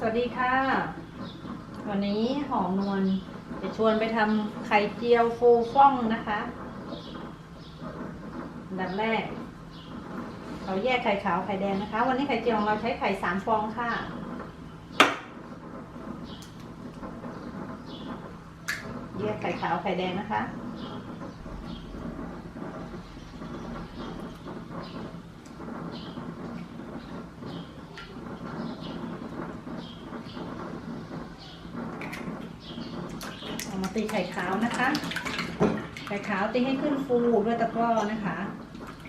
สวัสดีค่ะ วันนี้หอมนวลจะชวนไปทำไข่เจียวฟูฟ่องนะคะดับแรก เราแยกไข่ขาวไข่แดงนะคะ วันนี้ไข่เจียวของเราใช้ไข่สามฟองค่ะ แยกไข่ขาวไข่แดงนะคะ เอามา ตีไข่ขาวนะคะ ไข่ขาวตีให้ขึ้นฟูด้วยตะกร้อนะคะ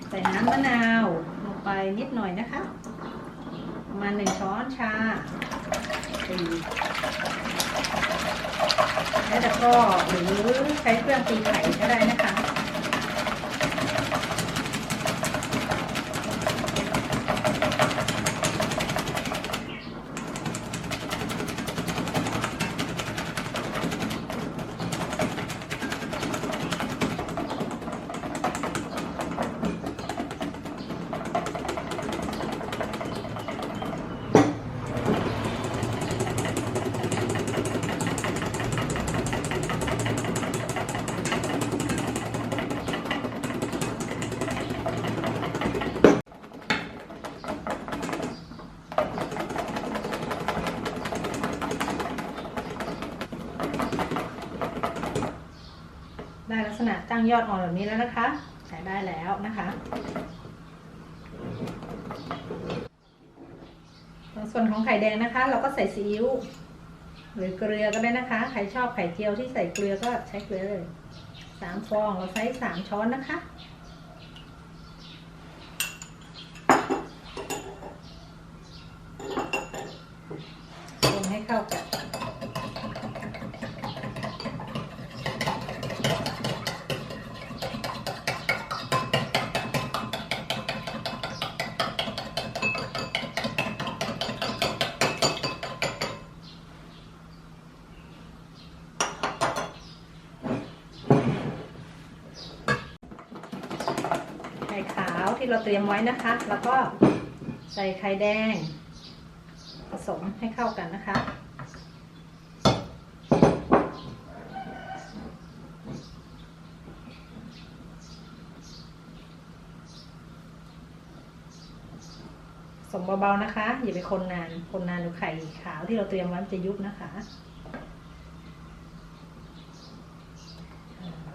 ใส่น้ำมะนาวลงไปนิดหน่อยนะคะ ประมาณหนึ่งช้อนชาตีใช้ตะกร้อหรือใช้เครื่องตีไข่ก็ได้นะคะ ได้ลักษณะตั้งยอดอ่อนแบบนี้แล้วนะคะใช้ได้แล้วนะคะส่วนของไข่แดงนะคะ เราก็ใส่ซีอิ๊วหรือเกลือก็ได้นะคะ ใครชอบไข่เจียวที่ใส่เกลือก็ใช้เกลือเลยสามฟองเราใช้สามช้อนนะคะ คนให้เข้ากัน ไข่ขาว ที่เราเตรียมไว้นะคะ แล้วก็ใส่ไข่แดง ผสมให้เข้ากันนะคะ ผสมเบาๆนะคะ อย่าไปคนนาน คนนานเดี๋ยวไข่ขาวที่เราเตรียมไว้มันจะยุบนะคะ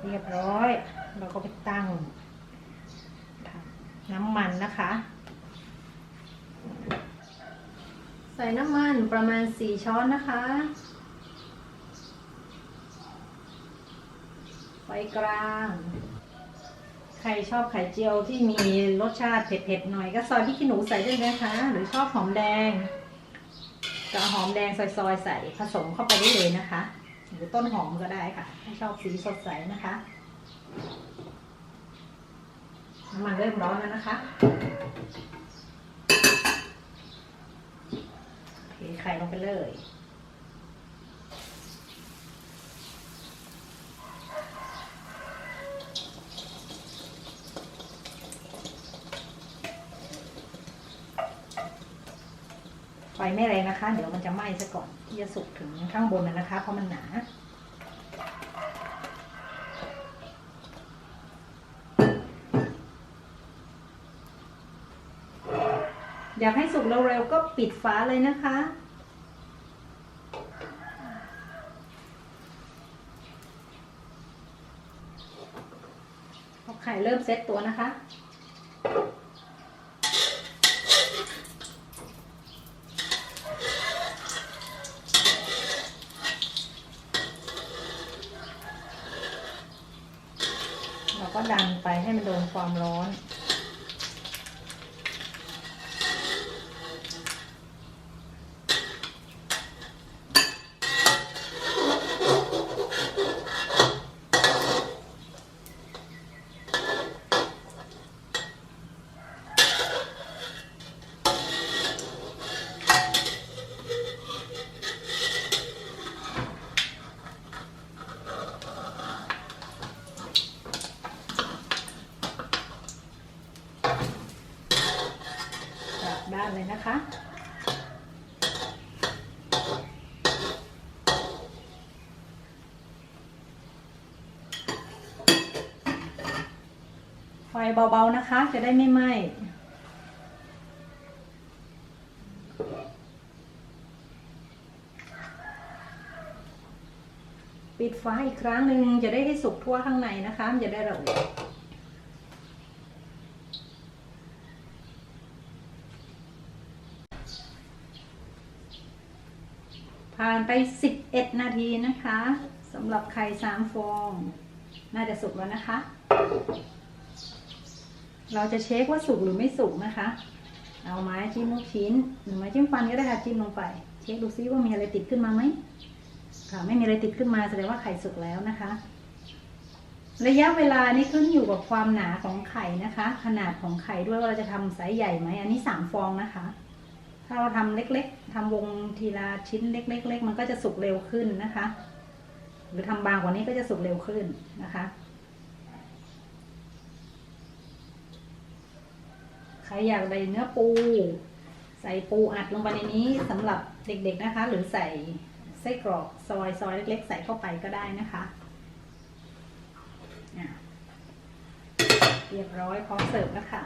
เรียบร้อย เราก็ไปตั้ง น้ำมันนะคะ ใส่น้ำมันประมาณ 4 ช้อนนะคะ ไฟกลาง ใครชอบไข่เจียวที่มีรสชาติเผ็ดๆหน่อยก็ซอยพริกขี้หนูใส่ด้วยนะคะ หรือชอบหอมแดงก็หอมแดงซอยๆใส่ผสมเข้าไปได้เลยนะคะ หรือต้นหอมก็ได้ค่ะถ้าชอบสีสดใสนะคะ น้ำมันเริ่มร้อนแล้วนะคะเทไข่ลงไปเลยไฟไม่แรงนะคะ เดี๋ยวมันจะไหม้ซะก่อนที่จะสุกถึงข้างบนนะนะคะ เพราะมันหนา อยากให้สุกเร็วๆก็ปิดฝาเลยนะคะ พอไข่เริ่มเซตตัวนะคะ เราก็ดันไปให้มันโดนความร้อน อนเลยนะคะ ไฟเบาๆนะคะ จะได้ไม่ไหม้ปิดไฟอีกครั้งหนึ่งจะได้ให้สุกทั่วข้างในนะคะจะได้ระอุ ผ่านไป 11 นาทีนะคะสำหรับไข่สามฟอง น่าจะสุกแล้วนะคะ เราจะเช็คว่าสุกหรือไม่สุกนะคะ เอาไม้จิ้มลูกชิ้นหรือไม้จิ้มฟันก็ได้ค่ะจิ้มลงไป เช็คดูซิว่ามีอะไรติดขึ้นมาไหมค่ะไม่มีอะไรติดขึ้นมาแสดงว่าไข่สุกแล้วนะคะ ระยะเวลานี่ขึ้นอยู่กับความหนาของไข่นะคะ ขนาดของไข่ด้วยว่าเราจะทำไซส์ใหญ่ไหมอันนี้สามฟองนะคะ ถ้าเราทำเล็กๆทำวงทีละชิ้นเล็กๆๆมันก็จะสุกเร็วขึ้นนะคะ หรือทำบางกว่านี้ก็จะสุกเร็วขึ้นนะคะ ใครอยากได้เนื้อปู ใส่ปูอัดลงไปในนี้สำหรับเด็กๆนะคะ หรือใส่ไส้กรอกซอยซอยเล็ก ๆ ใส่เข้าไปก็ได้นะคะอะเรียบร้อยพร้อมเสิร์ฟแล้วค่ะ